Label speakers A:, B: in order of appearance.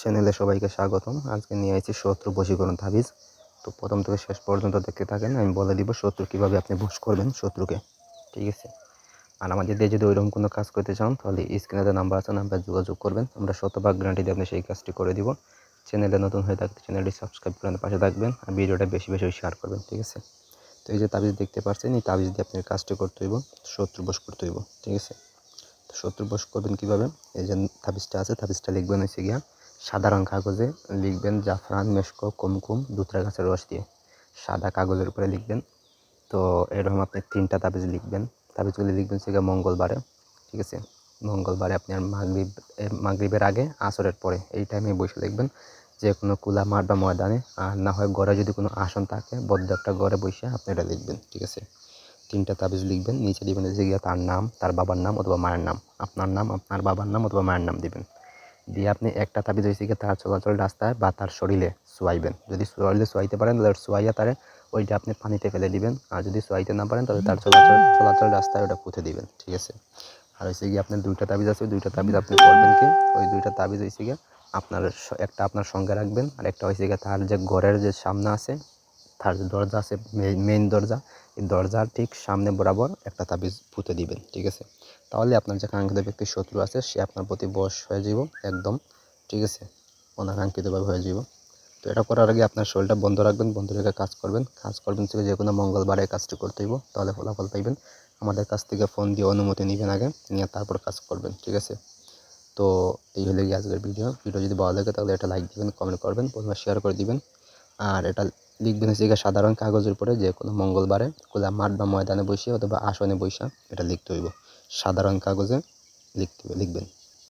A: চ্যানেলে সবাইকে স্বাগতম। আজকে নিয়ে আসছি শত্রু বশীকরণ তাবিজ। তো প্রথম থেকে শেষ পর্যন্ত দেখতে থাকেন, আমি বলে দিব শত্রু কীভাবে আপনি বশ করবেন শত্রুকে। ঠিক আছে? আর আমাদের দিয়ে যদি ওইরকম কোনো কাজ করতে চান, তাহলে স্ক্রিনে যে নাম্বার আছে নাম্বার যোগাযোগ করবেন। আমরা শতভাগ গ্যারান্টি দিয়ে আপনি সেই কাজটি করে দিব। চ্যানেলে নতুন হয়ে থাকলে চ্যানেলটি সাবস্ক্রাইব করে পাশে থাকবেন আর ভিডিওটা বেশি বেশি শেয়ার করবেন, ঠিক আছে? তো এই যে তাবিজ দেখতে পাচ্ছেন, এই তাবিজ দিয়ে আপনার কাজটি করতে হইব, শত্রু বশ করতে হইব, ঠিক আছে? তো শত্রু বশ করবেন কীভাবে? এই যে তাবিজটা আছে, তাবিজটা লিখবেন হচ্ছে গিয়া সাধারণ কাগজে লিখবেন জাফরান, মেশকো, কুমকুম দুতরা গাছের রস দিয়ে। সাদা কাগজের উপরে লিখবেন। তো এরকম আপনি তিনটা তাবিজ লিখবেন। তাবিজগুলি লিখবেন সেটা মঙ্গলবারে, ঠিক আছে? মঙ্গলবারে আপনার মাগরিব মাগরিবের আগে, আসরের পরে, এই টাইমে বসে লিখবেন যে কোনো কুলা, মাঠ বা ময়দানে, আর না হয় ঘরে যদি কোনো আসন থাকে, বদ্ধ একটা ঘরে বসে আপনি এটা লিখবেন, ঠিক আছে? তিনটা তাবিজ লিখবেন, নিচে দিবেন যে তার নাম, তার বাবার নাম অথবা মায়ের নাম। আপনার নাম, আপনার বাবার নাম অথবা মায়ের নাম দিবেন। দিয়ে আপনি একটা তাবিজ হয়েছে গিয়ে তার চলাচল রাস্তায় বা তার শরীরে সোয়াইবেন যদি শরীরে সোয়াইতে পারেন, তাহলে সোয়াইয়া তারে ওইটা আপনি পানিতে ফেলে দিবেন। আর যদি সোয়াইতে না পারেন, তাহলে তার চলাচল চলাচল রাস্তায় ওটা পুঁতে দিবেন, ঠিক আছে? আর হয়েছে গিয়ে আপনার দুইটা তাবিজ আছে দুইটা তাবিজ আপনি করবেন কি? ওই দুইটা তাবিজ হয়েছে গিয়ে আপনার একটা আপনার সঙ্গে রাখবেন, আর একটা হয়েছে গিয়ে তার যে ঘরের যে সামনে আছে যে দরজা আছে মেইন দরজা, এই দরজার ঠিক সামনে বরাবর একটা তাবিজ পুঁতে দিবেন, ঠিক আছে? তাহলে আপনার যে কাঙ্ক্ষিত ব্যক্তির শত্রু আছে, সে আপনার প্রতি বশ হয়ে যাব একদম, ঠিক আছে? অনাকাঙ্ক্ষিতভাবে হয়ে যাব তো এটা করার আগে আপনার শরীরটা বন্ধ রাখবেন, বন্ধ রেখে কাজ করবেন। কাজ করবেন থেকে যে কোনো মঙ্গলবারে কাজটি করতে হইব, তাহলে ফলাফল পাইবেন। আমাদের কাছ থেকে ফোন দিয়ে অনুমতি নেবেন আগে, নিয়ে তারপর কাজ করবেন, ঠিক আছে? তো এই হলো গিয়ে আজকের ভিডিও। ভিডিও যদি ভালো লাগে তাহলে এটা লাইক দিবেন কমেন্ট করবেন প্রথমে শেয়ার করে দিবেন। আর এটা লিখবেন হচ্ছে সাধারণ কাগজের উপরে যে কোনো মঙ্গলবারে খোলা মাঠ বা ময়দানে বসে অথবা আসনে বসে এটা লিখতে হইব। সাধারণ কাগজে লিখতে হবে লিখবেন।